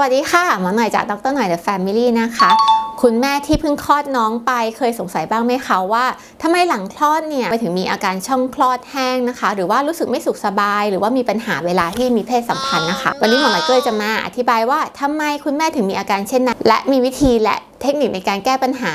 วัสดีค่ะ หมอหน่อยจากดรหน่อยเดอะแฟมิลี่นะคะ คุณแม่ที่เพิ่งคลอดน้องไปเคยสงสัยบ้างไหมคะว่าทำไมหลังคลอดเนี่ยไปถึงมีอาการช่องคลอดแห้งนะคะ หรือว่ารู้สึกไม่สุขสบาย หรือว่ามีปัญหาเวลาที่มีเพศสัมพันธ์นะคะ วันนี้หมอหน่อยก็เลยจะมาอธิบายว่าทำไมคุณแม่ถึงมีอาการเช่นนั้น และมีวิธีและเทคนิคในการแก้ปัญหา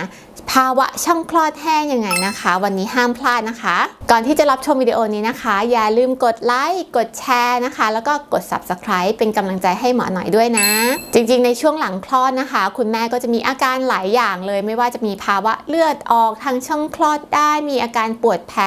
ภาวะช่องคลอดแห้งยังไงนะคะ วันนี้ห้ามพลาดนะคะ ก่อนที่จะรับชมวิดีโอนี้นะคะ อย่าลืมกดไลค์กดแชร์นะคะ แล้วก็กด subscribe เป็นกำลังใจให้หมอหน่อยด้วยนะ จริงๆ ในช่วงหลังคลอดนะคะ คุณแม่ก็จะมีอาการหลายอย่างเลย ไม่ว่าจะมีภาวะเลือดออกทางช่องคลอดได้ มีอาการปวดแผล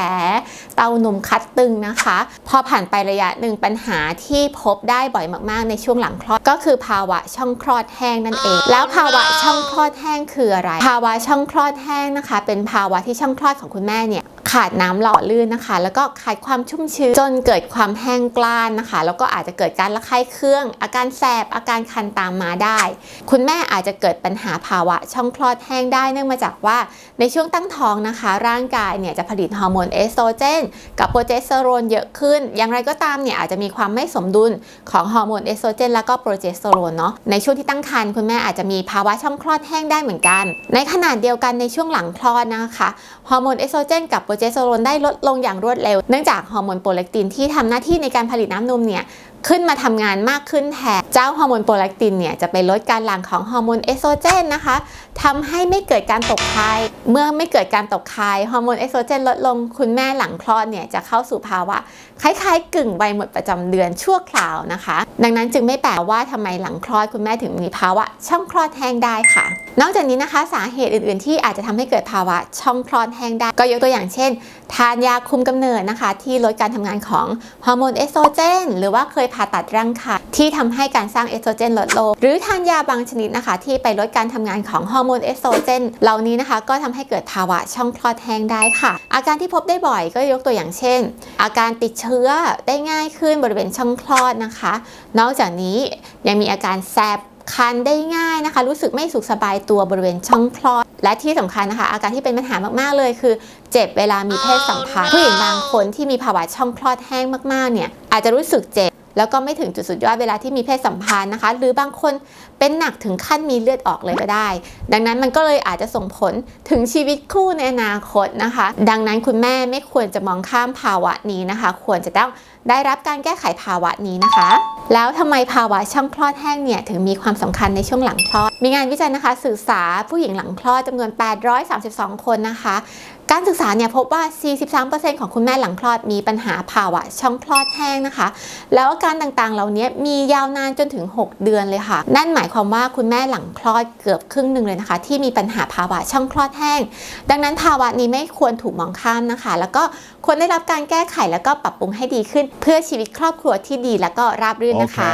เต้านมคัดตึงนะคะ พอผ่านไประยะหนึ่งปัญหาที่พบได้บ่อยมากๆ ในช่วงหลังคลอดก็คือภาวะช่องคลอดแห้งนั่นเอง แล้วภาวะช่องคลอดแห้งคืออะไร ภาวะช่องคลอดแห้งนะคะ เป็นภาวะที่ช่องคลอดของคุณแม่เนี่ย ขาดน้ำหล่อลื่นนะคะ แล้วก็ขาดความชุ่มชื้นจนเกิดความแห้งกล้านนะคะ แล้วก็อาจจะเกิดการระคายเคือง อาการแสบอาการคันตามมาได้ คุณแม่อาจจะเกิดปัญหาภาวะช่องคลอดแห้งได้เนื่องมาจากว่าในช่วงตั้งท้องนะคะ ร่างกายเนี่ยจะผลิตฮอร์โมนเอสโตรเจนกับโปรเจสเตอโรนเยอะขึ้น อย่างไรก็ตามเนี่ยอาจจะมีความไม่สมดุลของฮอร์โมนเอสโตรเจนแล้วก็โปรเจสเตอโรนเนาะในช่วงที่ตั้งครรภ์คุณแม่อาจจะมีภาวะช่องคลอดแห้งได้เหมือนกัน ในขนาดเดียวกันในช่วงหลังคลอดนะคะฮอร์โมนเอสโตรเจนกับโปรเจสเตอโรนได้ลดลงอย่างรวดเร็ว เนื่องจากฮอร์โมนโปรเลกตินที่ทำหน้าที่ในการผลิตน้ำนมเนี่ย ขึ้นมาทำงานมากขึ้นแทนเจ้าฮอร์โมนโปรเลกตินเนี่ยจะไปลดการหลั่งของฮอร์โมนเอสโตรเจนนะคะทำให้ไม่เกิดการตกคายเมื่อไม่เกิดการตกคายฮอร์โมนเอสโตรเจนลดลงคุณแม่หลังคลอดเนี่ยจะเข้าสู่ภาวะคล้ายๆ กึ่งใบหมดประจำเดือนชั่วคราวนะคะ ดังนั้นจึงไม่แปลกว่าทำไมหลังคลอดคุณแม่ถึงมีภาวะช่องคลอดแห้งได้ค่ะ นอกจากนี้นะคะสาเหตุอื่นๆ ที่อาจจะทำให้เกิดภาวะช่องคลอดแห้งได้ ก็ยกตัวอย่างเช่น ทานยาคุมกำเนิดนะคะ ที่ลดการทำงานของฮอร์โมนเอสโตรเจนหรือว่าเคยผ่าตัดรังไข่ที่ทำให้การสร้างเอสโตรเจนลดลง หรือทานยาบางชนิดนะคะ ที่ไปลดการทำงานของฮอร์โมนเอสโตรเจนเหล่านี้นะคะก็ทำให้เกิดภาวะช่องคลอดแห้งได้ค่ะ อาการที่พบได้บ่อยก็ยกตัวอย่างเช่น อาการติดเชื้อได้ง่ายขึ้นบริเวณช่องคลอดนะคะ นอกจากนี้ยังมีอาการแสบคันได้ง่ายนะคะ รู้สึกไม่สุขสบายตัวบริเวณช่องคลอด และที่สำคัญนะคะ อาการที่เป็นปัญหามากๆเลยคือ เจ็บเวลามีเพศสัมพันธ์ผู้หญิงบางคนที่มีภาวะช่องคลอดแห้งมากๆเนี่ยอาจจะรู้สึกเจ็บ แล้วก็ไม่ถึงจุดสุดยอดเวลาที่มีเพศสัมพันธ์นะคะ หรือบางคนเป็นหนักถึงขั้นมีเลือดออกเลยก็ได้ ดังนั้นมันก็เลยอาจจะส่งผลถึงชีวิตคู่ในอนาคตนะคะ ดังนั้นคุณแม่ไม่ควรจะมองข้ามภาวะนี้นะคะ ควรจะต้องได้รับการแก้ไขภาวะนี้นะคะ แล้วทำไมภาวะช่องคลอดแห้งเนี่ยถึงมีความสำคัญในช่วงหลังคลอด มีงานวิจัยนะคะศึกษาผู้หญิงหลังคลอดจำนวน 832 คนนะคะ การศึกษาเนี่ยพบว่า 43%ของคุณแม่หลังคลอดมีปัญหาภาวะช่องคลอดแห้งนะคะ แล้วอาการต่างๆ เหล่านี้มียาวนานจนถึง 6 เดือนเลยค่ะ นั่นหมายความว่าคุณแม่หลังคลอดเกือบครึ่งหนึ่งเลยนะคะ ที่มีปัญหาภาวะช่องคลอดแห้ง ดังนั้นภาวะนี้ไม่ควรถูกมองข้ามนะคะ แล้วก็ควรได้รับการแก้ไขแล้วก็ปรับปรุงให้ดีขึ้น เพื่อชีวิตครอบครัวที่ดีแล้วก็ราบรื่นนะคะ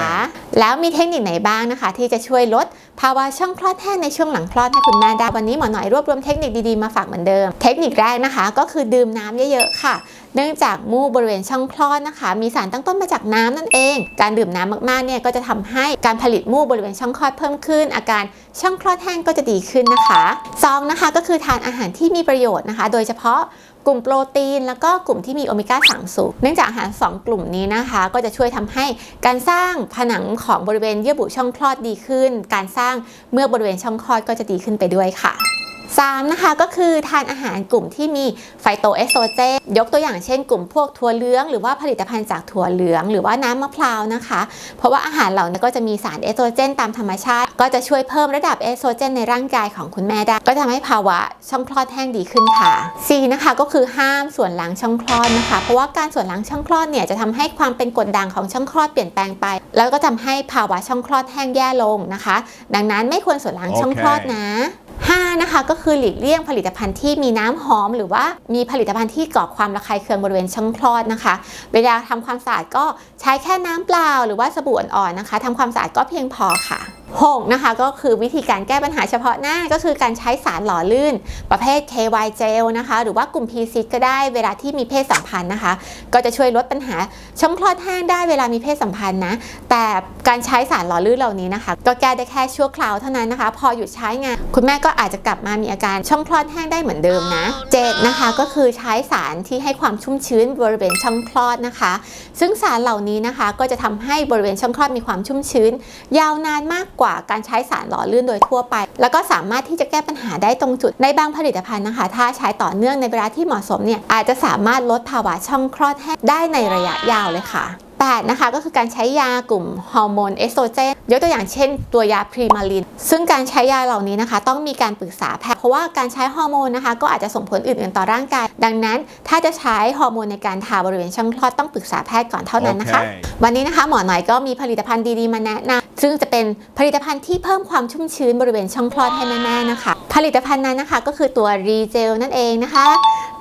แล้วมีเทคนิคไหนบ้างนะคะ ที่จะช่วยลดภาวะช่องคลอดแห้งในช่วงหลังคลอดให้คุณแม่ได้วันนี้หมอหน่อยรวบรวมเทคนิคดีๆมาฝากเหมือนเดิมเทคนิคแรกนะคะ ก็คือดื่มน้ำเยอะๆค่ะ เนื่องจากมูกบริเวณช่องคลอดนะคะ มีสารตั้งต้นมาจากน้ำนั่นเอง การดื่มน้ำมากๆเนี่ยก็จะทำให้การผลิตมูกบริเวณช่องคลอดเพิ่มขึ้น อาการช่องคลอดแห้งก็จะดีขึ้นนะคะสองนะคะก็คือทานอาหารที่มีประโยชน์นะคะ โดยเฉพาะกลุ่มโปรตีน แล้วก็กลุ่มที่มีโอเมก้า3สูง เนื่องจากอาหาร 2 กลุ่มนี้นะคะ ก็จะช่วยทำให้การสร้างผนังของบริเวณเยื่อบุช่องคลอดดีขึ้น การสร้างเมื่อบริเวณช่องคลอดก็จะดีขึ้นไปด้วยค่ะ 3นะคะก็คือทานอาหารกลุ่มที่มีไฟโตเอสโตรเจนยกตัวอย่างเช่นกลุ่มพวกถั่วเหลือง หรือว่าผลิตภัณฑ์จากถั่วเหลือง หรือว่าน้ำมะพร้าวนะคะ เพราะว่าอาหารเหล่านี้ก็จะมีสารเอสโตรเจนตามธรรมชาติ ก็จะช่วยเพิ่มระดับเอสโตรเจนในร่างกายของคุณแม่ได้ ก็จะทำให้ภาวะช่องคลอดแห้งดีขึ้นค่ะ C นะคะก็คือห้ามส่วนล้างช่องคลอดนะคะ เพราะว่าการส่วนล้างช่องคลอดเนี่ยจะทำให้ความเป็นกรดด่างของช่องคลอดเปลี่ยนแปลงไป แล้วก็ทำให้ภาวะช่องคลอดแห้งแย่ลงนะคะ ดังนั้นไม่ควรส่วนล้างช่องคลอดนะ 5นะคะก็คือหลีกเลี่ยงผลิตภัณฑ์ที่มีน้ำหอม หรือว่ามีผลิตภัณฑ์ที่ก่อความระคายเคืองบริเวณช่องคลอดนะคะ เวลาทำความสะอาดก็ใช้แค่น้ำเปล่า หรือว่าสบู่อ่อนๆนะคะทำความสะอาดก็เพียงพอค่ะ 6นะคะก็คือวิธีการแก้ปัญหาเฉพาะหน้าก็คือการใช้สารหล่อลื่น ประเภท KY gel นะคะ หรือว่ากลุ่ม PC ก็ได้เวลาที่มีเพศสัมพันธ์นะคะ ก็จะช่วยลดปัญหาช่องคลอดแห้งได้เวลามีเพศสัมพันธ์นะ แต่การใช้สารหล่อลื่นเหล่านี้นะคะ ก็แก้ได้แค่ชั่วคราวเท่านั้นนะคะ พอหยุดใช้งาน คุณแม่ก็อาจจะกลับมามีอาการช่องคลอดแห้งได้เหมือนเดิมนะเจ็ดนะคะก็คือใช้สารที่ให้ความชุ่มชื้นบริเวณช่องคลอดนะคะ ซึ่งสารเหล่านี้นะคะก็จะทำให้บริเวณช่องคลอดมีความชุ่มชื้น ยาวนานมากกว่าการใช้สารหล่อลื่นโดยทั่วไป แล้วก็สามารถที่จะแก้ปัญหาได้ตรงจุดในบางผลิตภัณฑ์นะคะ ถ้าใช้ต่อเนื่องในเวลาที่เหมาะสมเนี่ยอาจจะสามารถลดภาวะช่องคลอดแห้งได้ในระยะยาวเลยค่ะ 8นะคะก็คือการใช้ยากลุ่มฮอร์โมนเอสโตรเจนยกตัวอย่างเช่น ตัวยาพรีมาลิน ซึ่งการใช้ยาเหล่านี้นะคะ ต้องมีการปรึกษาแพทย์เพราะว่าการใช้ฮอร์โมนนะคะ ก็อาจจะส่งผลอื่น ๆ ต่อร่างกาย ดังนั้น ถ้าจะใช้ฮอร์โมนในการทาบริเวณช่องคลอดต้องปรึกษาแพทย์ก่อนเท่านั้นนะคะ Okay. วันนี้นะคะหมอหน่อยก็มีผลิตภัณฑ์ดี ๆ มาแนะนำซึ่งจะเป็นผลิตภัณฑ์ที่เพิ่มความชุ่มชื้นบริเวณช่องคลอดให้แม่ๆนะคะ ผลิตภัณฑ์นั้นนะคะ ก็คือตัวรีเจลนั่นเองนะคะ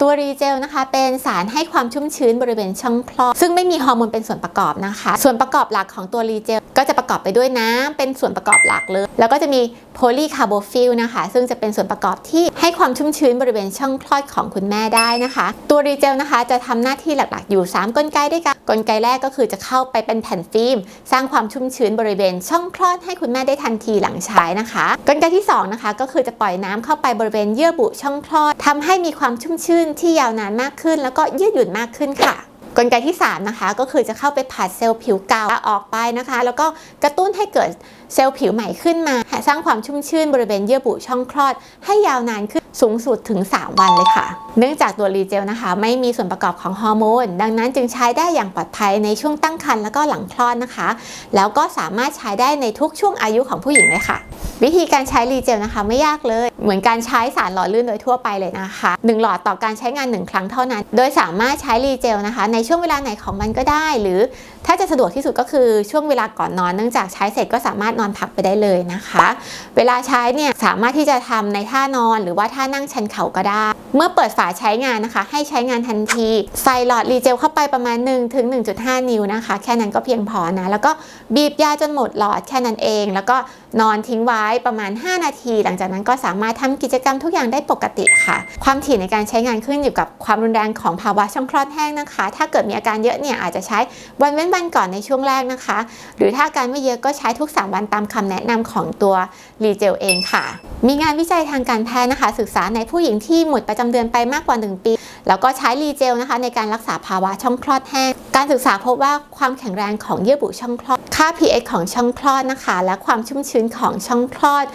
ตัวรีเจลนะคะเป็นสารให้ความชุ่มชื้นบริเวณช่องคลอดซึ่งไม่มีฮอร์โมนเป็นส่วนประกอบนะคะ ส่วนประกอบหลักของตัวรีเจลก็จะประกอบไปด้วยน้ำเป็นส่วนประกอบหลักเลย แล้วก็จะมี โพลีคาร์โบฟิลนะคะ ซึ่งจะเป็นส่วนประกอบที่ให้ความชุ่มชื้นบริเวณช่องคลอดของคุณแม่ได้นะคะ ตัวรีเจลนะคะจะทำหน้าที่หลักๆอยู่ 3 กลไกด้วยกันกลไกแรกก็คือจะเข้าไปเป็นแผ่นฟิล์ม สร้างความชุ่มชื้นบริเวณช่องคลอดให้คุณแม่ได้ทันทีหลังใช้นะคะ กลไกที่สองนะคะก็คือจะปล่อยน้ำเข้าไปบริเวณเยื่อบุช่องคลอดทำให้มีความชุ่มชื่นที่ยาวนานมากขึ้น แล้วก็ยืดหยุ่นมากขึ้นค่ะ กลไกที่ 3 นะคะ ก็คือจะเข้าไปผัดเซลล์ผิวเก่าออกไปนะคะ แล้วก็กระตุ้นให้เกิดเซลล์ผิวใหม่ขึ้นมา สร้างความชุ่มชื่นบริเวณเยื่อบุช่องคลอด ให้ยาวนานขึ้นสูงสุดถึง 3 วันเลยค่ะ เนื่องจากตัวรีเจลนะคะ ไม่มีส่วนประกอบของฮอร์โมน ดังนั้นจึงใช้ได้อย่างปลอดภัยในช่วงตั้งครรภ์แล้วก็หลังคลอดนะคะ แล้วก็สามารถใช้ได้ในทุกช่วงอายุของผู้หญิงเลยค่ะ วิธีการใช้รีเจลนะคะไม่ยากเลย เหมือนการใช้สารหล่อลื่นโดยทั่วไปเลยนะคะ 1 หลอดต่อการใช้งาน 1 ครั้งเท่านั้น โดยสามารถใช้รีเจลนะคะ ในช่วงเวลาไหนของมันก็ได้ หรือถ้าจะสะดวกที่สุดก็คือช่วงเวลาก่อนนอนเนื่องจากใช้เสร็จก็สามารถนอนพักไปได้เลยนะคะ เวลาใช้เนี่ยสามารถที่จะทำในท่านอน หรือว่าท่านั่งชันเข่าก็ได้ เมื่อเปิดฝาใช้งานนะคะ ให้ใช้งานทันที ใส่หลอดรีเจลเข้าไปประมาณ1ถึง1.5 นิ้วนะคะ แค่นั้นก็เพียงพอนะแล้วก็บีบยาจนหมดหลอดแค่นั้นเอง แล้วก็นอนทิ้งไว้ประมาณ 5 นาที หลังจากนั้นก็สามารถทำกิจกรรมทุกอย่างได้ปกติค่ะ ความถี่ในการใช้งานขึ้นอยู่กับความรุนแรงของภาวะช่องคลอดแห้งนะคะ ถ้าเกิดมีอาการเยอะเนี่ยอาจจะใช้วันเว้นวันก่อนในช่วงแรกนะคะ หรือถ้าอาการไม่เยอะก็ใช้ทุก 3 วันตามคำแนะนำของตัวรีเจลเองค่ะ มีงานวิจัยทางการแพทย์นะคะ ศึกษาในผู้หญิงที่หมดประจำเดือนไปมากกว่า 1 ปี แล้วก็ใช้รีเจลนะคะ ในการรักษาภาวะช่องคลอดแห้ง การศึกษาพบว่าความแข็งแรงของเยื่อบุช่องคลอด ค่า pH ของช่องคลอดนะคะ และความชุ่มชื้นของช่องคลอด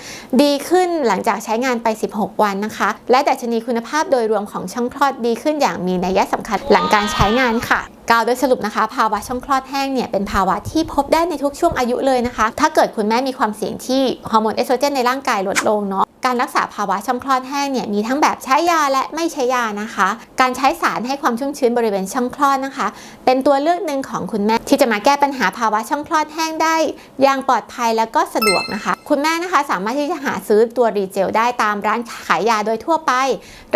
ดีขึ้นหลังจากใช้งานไป 16 วันนะคะ และดัชนีคุณภาพโดยรวมของช่องคลอดดีขึ้นอย่างมีนัยสำคัญหลังการใช้งานค่ะกล่าวโดยสรุปนะคะ ภาวะช่องคลอดแห้งเนี่ยเป็นภาวะที่พบได้ในทุกช่วงอายุเลยนะคะ ถ้าเกิดคุณแม่มีความเสี่ยงที่ฮอร์โมนเอสโตรเจนในร่างกายลดลงเนาะ การรักษาภาวะช่องคลอดแห้งเนี่ยมีทั้งแบบใช้ยาและไม่ใช้ยานะคะ การใช้สารให้ความชุ่มชื้นบริเวณช่องคลอดนะคะ เป็นตัวเลือกหนึ่งของคุณแม่ ที่จะมาแก้ปัญหาภาวะช่องคลอดแห้งได้ อย่างปลอดภัยแล้วก็สะดวกนะคะ คุณแม่นะคะสามารถที่จะหาซื้อตัวรีเจลได้ตามร้านขายยาโดยทั่วไป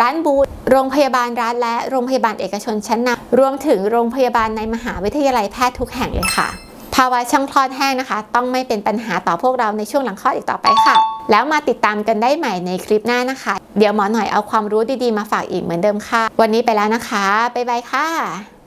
ร้านบูธโรงพยาบาลรัฐและโรงพยาบาลเอกชนชั้นนำรวมถึงโรงพยาบาลในมหาวิทยาลัยแพทย์ทุกแห่งเลยค่ะ ภาวะช่องคลอดแห้งนะคะ ต้องไม่เป็นปัญหาต่อพวกเราในช่วงหลังคลอดอีกต่อไปค่ะ แล้วมาติดตามกันได้ใหม่ในคลิปหน้านะคะ เดี๋ยวหมอหน่อยเอาความรู้ดีๆมาฝากอีกเหมือนเดิมค่ะ วันนี้ไปแล้วนะคะ บ๊ายบายค่ะ